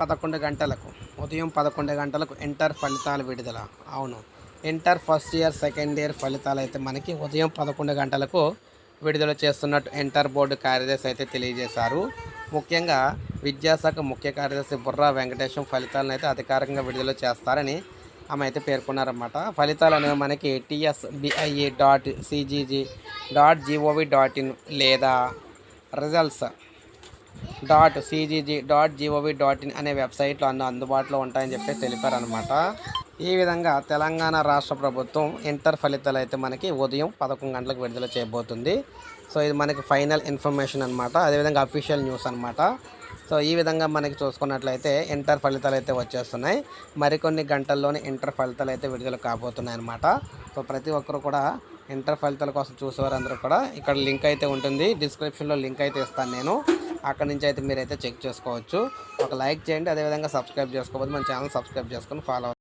పదకొండు గంటలకు ఉదయం పదకొండు గంటలకు ఇంటర్ ఫలితాలు విడుదల. అవును inter first year second year ఫలితాలు అయితే మనకి ఉదయం పదకొండు గంటలకు విడుదల చేస్తున్నట్టు ఇంటర్ బోర్డు కార్యదర్శి అయితే తెలియజేశారు. ముఖ్యంగా విద్యాశాఖ ముఖ్య కార్యదర్శి బుర్రా వెంకటేశం ఫలితాలను అయితే అధికారికంగా విడుదల చేస్తారని ఆమె అయితే పేర్కొన్నారన్నమాట. ఫలితాలు అనేవి మనకి TS dot CGG dot GOV dot in లేదా results dot CGG dot GOV dot in అనే వెబ్సైట్లో అన్న అందుబాటులో ఉంటాయని చెప్పి తెలిపారనమాట ఈ విధంగా తెలంగాణ రాష్ట్ర ప్రభుత్వం ఇంటర్ ఫలితాలు అయితే మనకి ఉదయం పదకొండు గంటలకు విడుదల చేయబోతుంది. సో ఇది మనకి ఫైనల్ ఇన్ఫర్మేషన్ అనమాట అదేవిధంగా అఫీషియల్ న్యూస్ అనమాట సో ఈ విధంగా మనకి చూసుకున్నట్లయితే ఇంటర్ ఫలితాలు అయితే వచ్చేస్తున్నాయి. మరికొన్ని గంటల్లోనే ఇంటర్ ఫలితాలు అయితే విడుదల కాబోతున్నాయి అనమాట సో ప్రతి ఒక్కరు కూడా ఇంటర్ ఫలితాల కోసం చూసేవారందరూ కూడా ఇక్కడ లింక్ అయితే ఉంటుంది. డిస్క్రిప్షన్లో లింక్ అయితే ఇస్తాను నేను. అక్కడ నుంచి అయితే మీరైతే చెక్ చేసుకోవచ్చు. ఒక లైక్ చేయండి అదేవిధంగా సబ్స్క్రైబ్ చేసుకోవద్దు మన ఛానల్ సబ్స్క్రైబ్ చేసుకొని ఫాలో